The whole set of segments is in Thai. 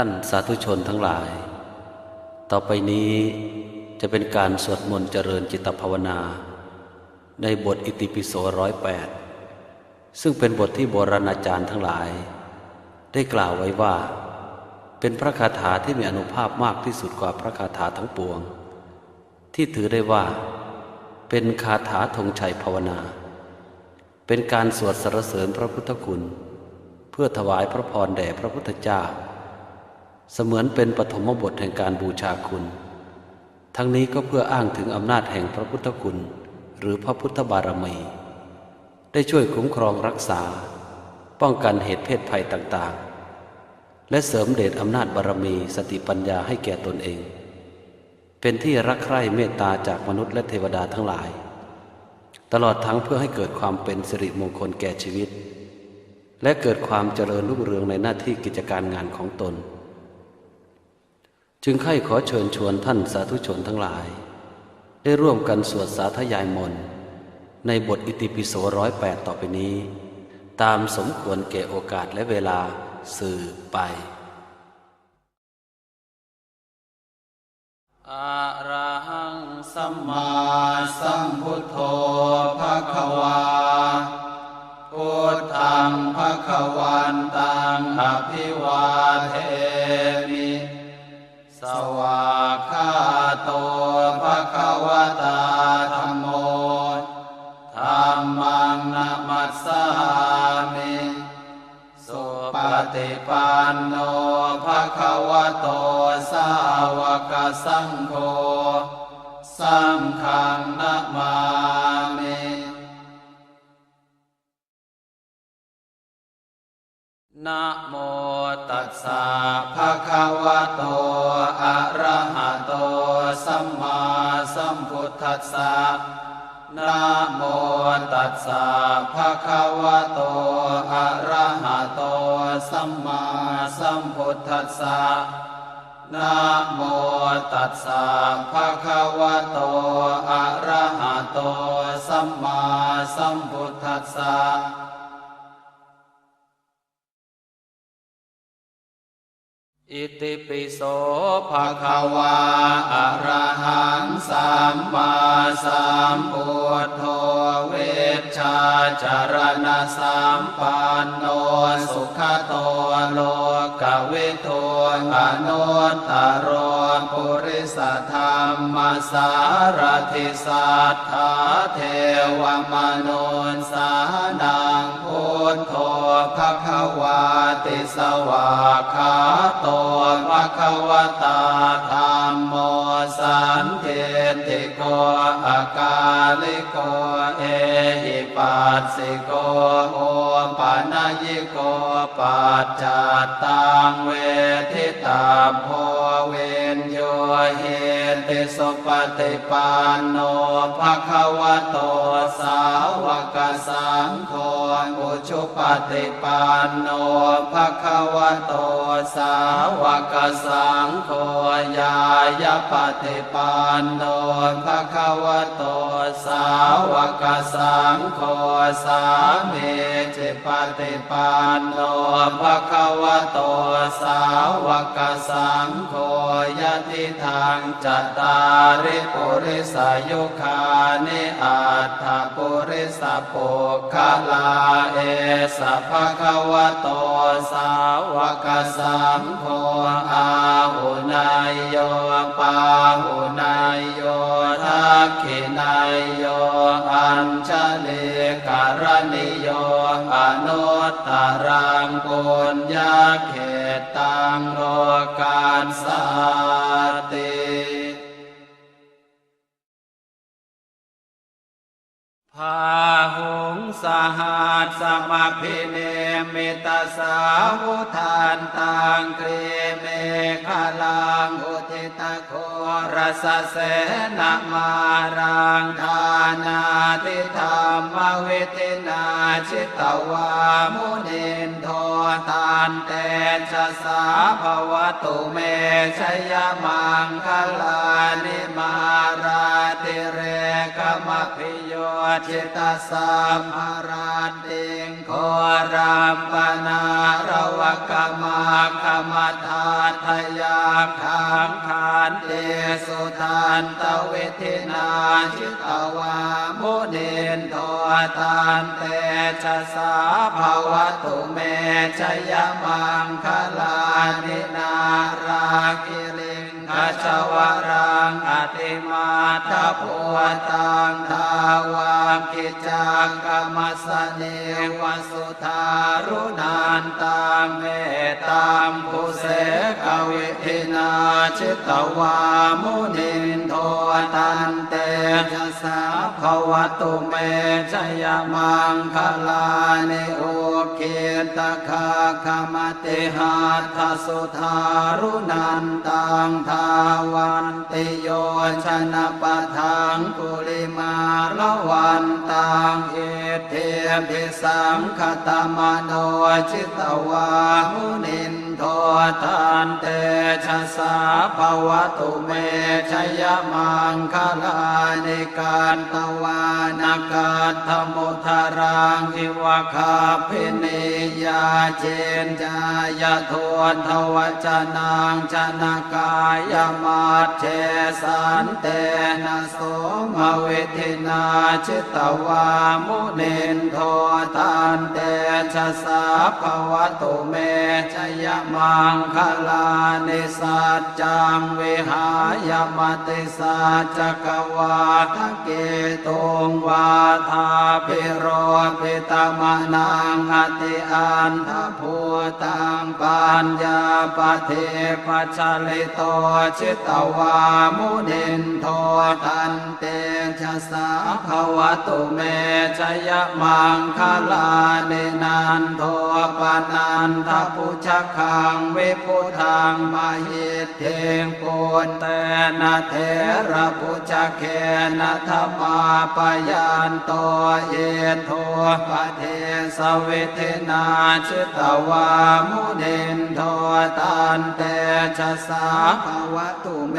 ท่านสาธุชนทั้งหลาย ต่อไปนี้จะเป็นการสวดมนต์เจริญจิตภาวนา ในบทอิติปิโสร้อยแปดซึ่งเป็นบทที่โบราณอาจารย์ทั้งหลาย ได้กล่าวไว้ว่า เป็นพระคาถาที่มีอนุภาพมากที่สุดกว่าพระคาถาทั้งปวง ที่ถือได้ว่า เป็นคาถาธงชัยภาวนา เป็นการสวดสรรเสริญพระพุทธคุณ เพื่อถวายพระพรแด่พระพุทธเจ้า เสมือนเป็นปฐมบทแห่งการบูชาคุณ ทั้งนี้ก็เพื่ออ้างถึงอำนาจแห่งพระพุทธคุณ หรือพระพุทธบารมี ได้ช่วยคุ้มครองรักษา ป้องกันเหตุเพศภัยต่างๆ และเสริมเดชอำนาจบารมีสติปัญญาให้แก่ตนเอง เป็นที่รักใคร่เมตตาจากมนุษย์และเทวดาทั้งหลาย ตลอดทั้งเพื่อให้เกิดความเป็นสิริมงคลแก่ชีวิต และเกิดความเจริญรุ่งเรืองในหน้าที่กิจการงานของตน จึงใคร่ขอเชิญชวนท่านสาธุชนทั้งหลาย ได้ร่วมกันสวดสาธยายมนต์ในบทอิติปิโสร้อยแปดต่อไปนี้ ตามสมควรแก่โอกาสและเวลาสื่อไปอะระหังสัมมาสัมพุทโธภะคะวาพุทธังภะคะวันตังอภิวาเท สวากขาโตภะคะวะตาธัมโมธัมมังนัมมัสสามิสุปฏิปันโนภะคะวะโตสาวกสังโฆสังฆนะมา สสะนะโมตัสสะภะคะวะโต อะระหะโต สัมมาสัมพุทธัสสะนะโมตัสสะภะคะวะโต อะระหะโต สัมมาสัมพุทธัสสะ อิติปิโสภะคะวาอะระหังสัมมาสัมพุทโธเวชชาจารณะสัมปันโนสุขโตโลกเวิทูอนุตตรโรปุริสธรรมสารทิสัทธาเทวมนุนสานัง พุทโธภะคะวาติสวาคาโตภะคะวตาธรรมโมสันเทติโกอากาลิโกเอหิปัสสิโกโอปนายิโกปัจจตังเวทิตาโพเวนโยเห ติสุปฏิปันโนภะคะวะโตสาวกสังโฆอุชุปฏิปันโนภะคะวะโตสาวกสังโฆญายาปฏิปันโนภะคะวะ โตสาวกสังโฆสามีจิปฏิปันโนภะคะวะโตสาวกสังโฆยะติทางจัตตาริปุริสายุคานิอัตถปุริสปุคลาเอสะภะคะวะโตสาวกสังโฆอาหุนายโยปาหุนายโยทักขินายโยอัญชลิการณิโยอนุตตรังปุญญาเขตตังโลกาสสาติพาหุงสหัสสมพิเนมิตาสาวุทานตังครีเมฆลังอุทิตโค รสเสนมารังทานาติธรรมวิทินาชิตวามุนินโททานเตชะสาภวตุเมชยมังคลานิมาราติเรกมพิโยจิตสัมภาราติงโครามปนารวกมากรรมธาทยาขังขานเตสุทันตเวทินาชิตวามุนินโททานเตชะสาภาวตุเมชยมังคลานินารากิลิ งขจวรังอติมาทพุตังทาวามกิจังกรรมสเนวสุธารุนันตังเมตังภูเสกวิทินาชิตวามุนินโทตันเต ชะสาภวตุเมชยมังคลานิโอเกตคาคมติหาทสุธารุนันตังทาวันติโยชนะปะทังกุลิมาละวันตังเอเทพิสังคตมโนจิตวามุนิน โททานเตชะสาภวตุเมชยมังคลานิการตวานากาธมุทารังอิวคาพินิยาเจนจายทวนทวจนังชนะกายมาเชสันเตนะโสมเวทินาชิตวามุนินโทตันเตชะสาภวตุเมชยมมังคลานิสัจจังวิหายมติสัจจกวาทเกตุงวาทาพิโรปิตมนังอติอันทภูตังปัญญาปเทปัจลิโตชิตวามุนินโทตันเตชะสาภวตุเมชยมังคลาเนนันโทปนันทปุชคังเวพุทังมหิตเทงปุนเตนะเทระปุชเคนะธรรมาปยันโตเยโทปเทสเวทนาชิตวามุนินโทตันเตชะสาภวตุเม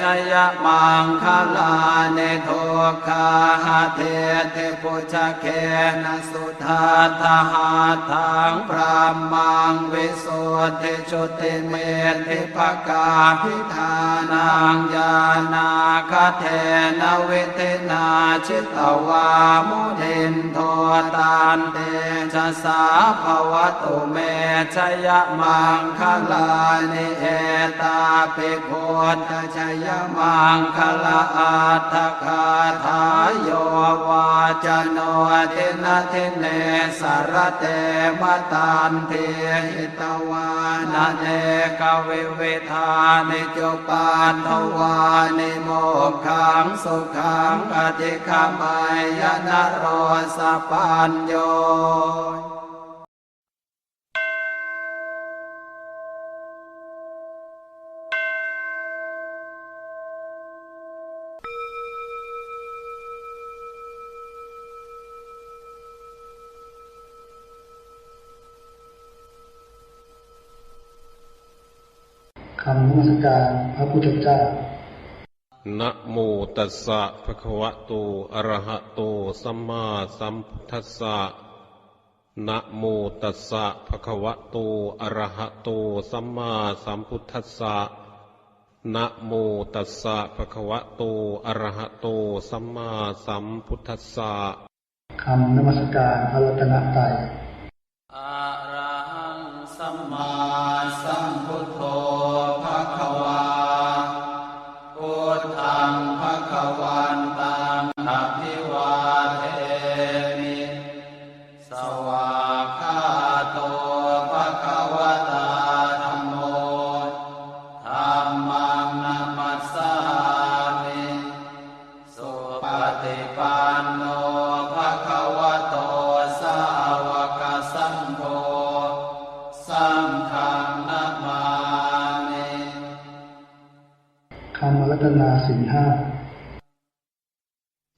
ชยมังคลาเนโทคาหาเทเทปุชเคนะสุทาทหาทังพระมังวิสุทธิจุติเมธิภกาพิธานังญาณาคเทนเวทนาชิตวามุนินโทตันเตชะสาภวตุเมชยมังคลานิเอตาปิโคตชยมังคลาอัตถคาทายโยวาจโนทินทิเนสารเตมตันเทหิตวาานาเนกวิเวทานิจุปานทวานิโมกขังสุขังอธิคมายนโรสปัญโย คำนมัสการพระพุทธเจ้านะโมตัสสะภะคะวะโต อะระหะโต สัมมาสัมพุทธัสสะนะโมตัสสะภะคะวะโต อะระหะโต สัมมาสัมพุทธัสสะนะโมตัสสะภะคะวะโต อะระหะโต สัมมาสัมพุทธัสสะคำนมัสการพระรัตนตรัย รัตนาสินห้า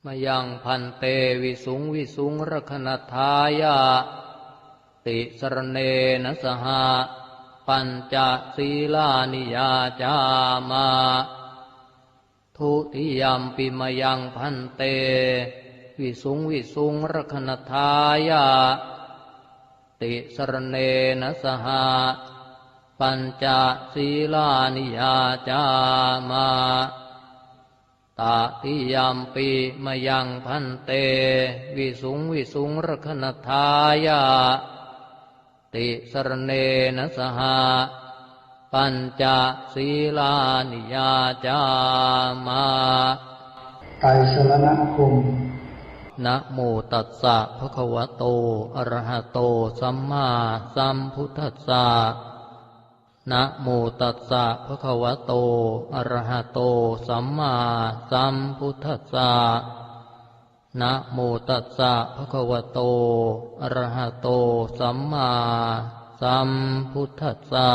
มายังพันเตวิสุงวิสุงรคณทายาติสรเนนะสหะปัญจศีลานิยาจามา ทุติยมปิมายังพันเต วิสุงวิสุงรคณทายาติสรเนนะสหา ปัญจศีลานิยาจามาตาติยามปีมายังพันเต วิสุงวิสุงรคณทายาติสรเนนะสหาปัญจศีลานิยาจามาไตรสรณคมนะโมตัสสะภะคะวะโต อะระหะโต สัมมาสัมพุทธัสสะ นะโมตัสสะภะคะวะโต อะระหะโต สัมมาสัมพุทธัสสะ นะโมตัสสะภะคะวะโต อะระหะโต สัมมาสัมพุทธัสสะ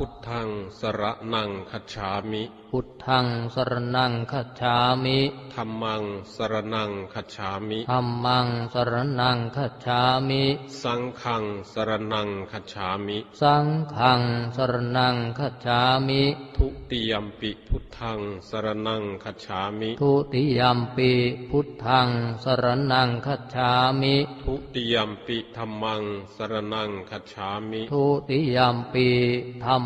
พุทธังสระนังคัจฉามิ พุทธังสรณังคัจฉามิธรรมังสระนังคัจฉามิ ธัมมังสรณังคัจฉามิ สังฆังสระนังคัจฉามิ สังฆังสรณังคัจฉามิ ทุติยมปิพุทธังสระนังคัจฉามิ ทุติยมปีพุทธังสรณังคัจฉามิ ทุติยมปิธรรมังสระนังคัจฉามิ ทุติยมปีธรรมั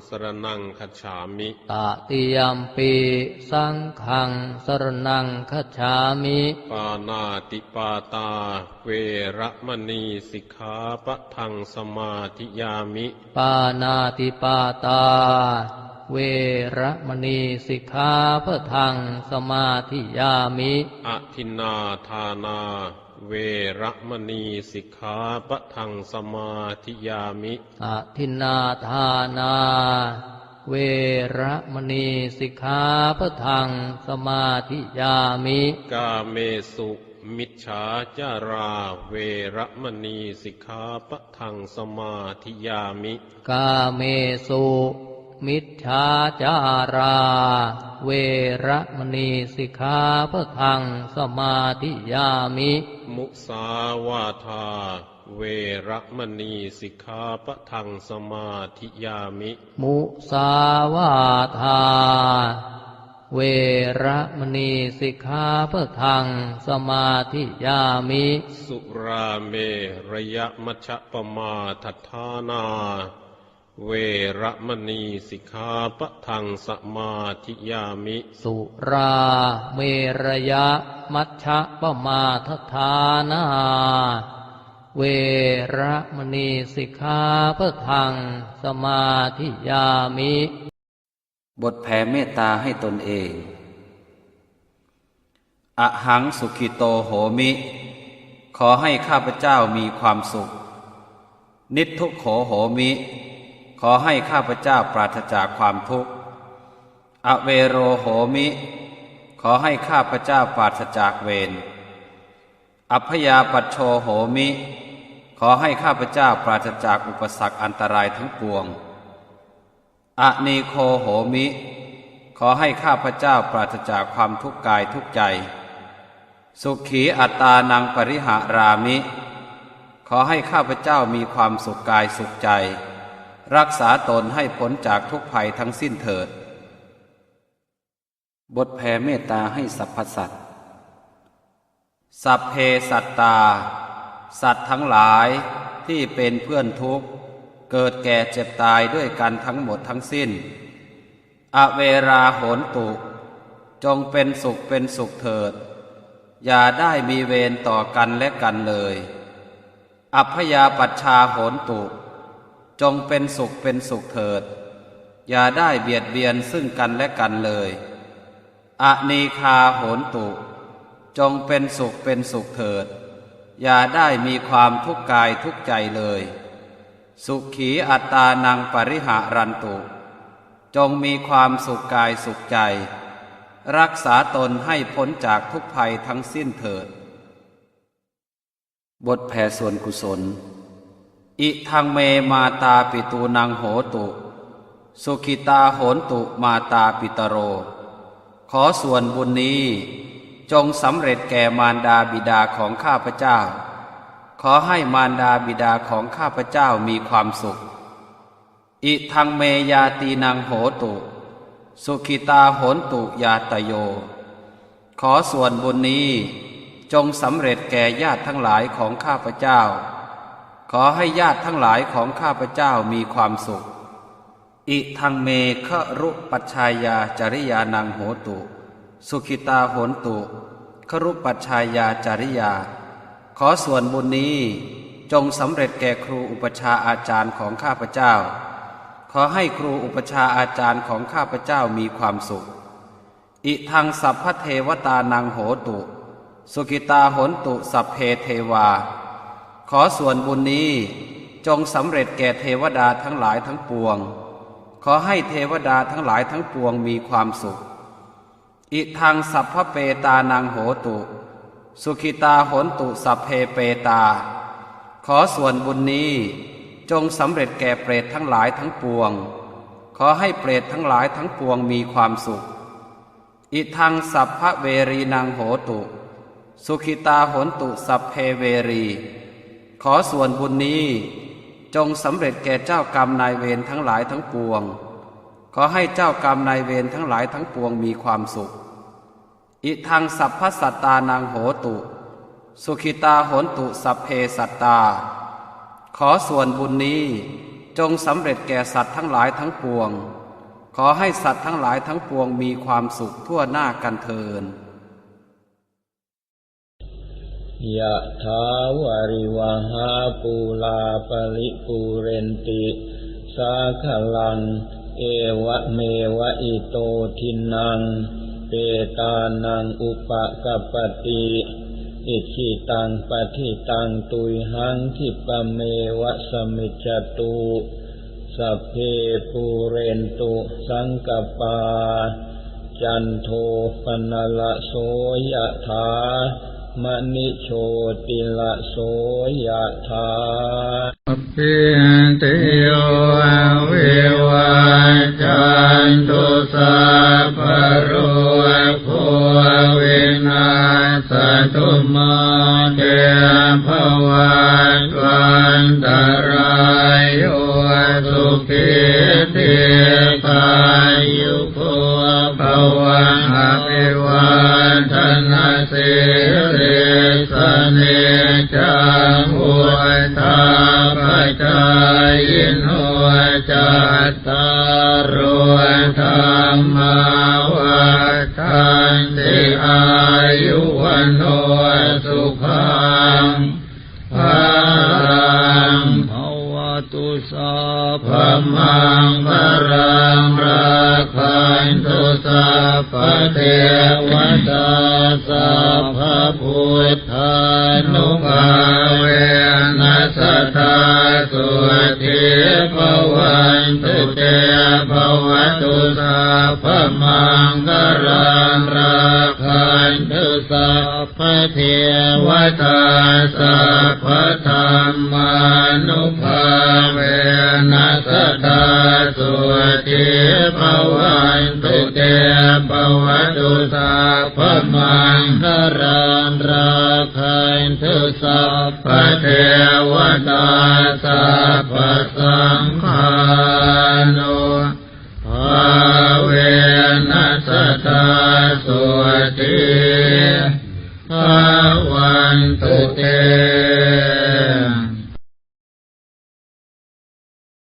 สระนังคัจฉามิตติยมปีสังฆังสรณังคัจฉามิ ปานาติปาตา เวระมณีสิกขาปะทังสมาธิยามิ ปานาติปาตา เวระมณีสิกขาพะทังสมาธิยามิอทินนาทานา เวระมณีสิกขาปะทังสมาธิยามิอทินนาทานา เวระมณีสิกขาพะทังสมาธิยามิ กาเมสุมิจฉาจารา เวระมณีสิกขาปะทังสมาธิยามิ กาเมสุ มิจฉาจารา เวระมณีสิกขาพะทังสมาธิยามิมุสาวาทาเวระมณีสิกขาปะทังสมาธิยามิ มุสาวาทา เวระมณีสิกขาพะทังสมาธิยามิ สุราเมระยะมัชฌปมาทัฏฐานา เวระมณีสิกขาปะทังสมาธิยามิ สุราเมรยะมัชฌะปมาทฐานาเวระมณีสิกขาพะทังสมาธิยามิ บทแผ่เมตตาให้ตนเองอะหังสุขิโตโหมิ ขอให้ข้าพเจ้ามีความสุข นิททุกโขโหมิ ขอให้ข้าพเจ้าปราศจากความทุกข์ อเวโรโหมิ ขอให้ข้าพเจ้าปราศจากเวร อัพยาปัชโชโหมิ ขอให้ข้าพเจ้าปราศจากอุปสรรคอันตรายทั้งปวงอะนีโคโหมิ ขอให้ข้าพเจ้าปราศจากความทุกข์กายทุกใจ สุขีอัตตานังปริหารามิ ขอให้ข้าพเจ้ามีความสุขกายสุขใจ รักษาตนให้พ้นจากทุกภัยทั้งสิ้นเถิด บทแผ่เมตตาให้สรรพสัตว์ สัพเพสัตตา สัตว์ทั้งหลายที่เป็นเพื่อนทุกข์ เกิดแก่เจ็บตายด้วยกันทั้งหมดทั้งสิ้น อเวราโหนตุ จงเป็นสุขเป็นสุขเถิด อย่าได้มีเวรต่อกันและกันเลย อัพยาปัชชาโหนตุ จงเป็นสุขเป็นสุขเถิด อย่าได้เบียดเบียนซึ่งกันและกันเลยอนีคาโหนตุ จงเป็นสุขเป็นสุขเถิด อย่าได้มีความทุกข์กายทุกใจเลย สุขีอัตตานังปริหารันตุ จงมีความสุขกายสุขใจ รักษาตนให้พ้นจากทุกภัยทั้งสิ้นเถิด บทแผ่ส่วนกุศล อิทังเมมาตาปิตูนังโหตุ สุขิตาโหนตุมาตาปิตโร ขอส่วนบุญนี้จงสำเร็จแก่มารดาบิดาของข้าพเจ้า ขอให้มารดาบิดาของข้าพเจ้ามีความสุข อิทังเมยาตีนังโหตุ สุขิตาโหนตุยาตโย ขอส่วนบุญนี้จงสำเร็จแก่ญาติทั้งหลายของข้าพเจ้า ขอให้ญาติทั้งหลายของข้าพเจ้ามีความสุข อิทังเมฆรุปัชชายาจริยานังโหตุ สุขิตาโหนตุครุปัชชายาจริยา ขอส่วนบุญนี้จงสำเร็จแก่ครูอุปชาอาจารย์ของข้าพเจ้า ขอให้ครูอุปชาอาจารย์ของข้าพเจ้ามีความสุข อิทังสัพพเทวตานังโหตุ สุกิตาโหนตุสัพเพเทวา ขอส่วนบุญนี้จงสำเร็จแก่เทวดาทั้งหลายทั้งปวง ขอให้เทวดาทั้งหลายทั้งปวงมีความสุข อิทังสัพพเปตานังโหตุ สุขิตาหนตุสัพเพเปตา ขอส่วนบุญนี้จงสำเร็จแก่เปรตทั้งหลายทั้งปวง ขอให้เปรตทั้งหลายทั้งปวงมีความสุข อิทังสัพพเวรีนางโหตุ สุขิตาหนตุสัพเพเวรี ขอส่วนบุญนี้จงสำเร็จแก่เจ้ากรรมนายเวรทั้งหลายทั้งปวง ขอให้เจ้ากรรมนายเวรทั้งหลายทั้งปวงมีความสุข อิทังสัพพสัตตานางโหตุ สุขิตาโหนตุสัพเพสัตตา ขอส่วนบุญนี้จงสำเร็จแก่สัตว์ทั้งหลายทั้งปวง ขอให้สัตว์ทั้งหลายทั้งปวงมีความสุขทั่วหน้ากันเทิน ยะถาวาริวหาปูลาปริปูเรนติ สาขลัง เอวะเมวะอิโตทินัง เปตานังอุปกปปติอิชิตังปฏิตังตุยหังทิปะเมวะสมิจจตุสัพเพปูเรนตุสังกปา จันโทปนละโสยะถา มณิโชติละโสยะถาปิติโยวิว วตาสัพพธรรมานุภาเวนัสตาสุติภวันตุเตภวตุสัพพมังครังรักขันตุสัพพเทวตาสัพพสังฆานุ Amen.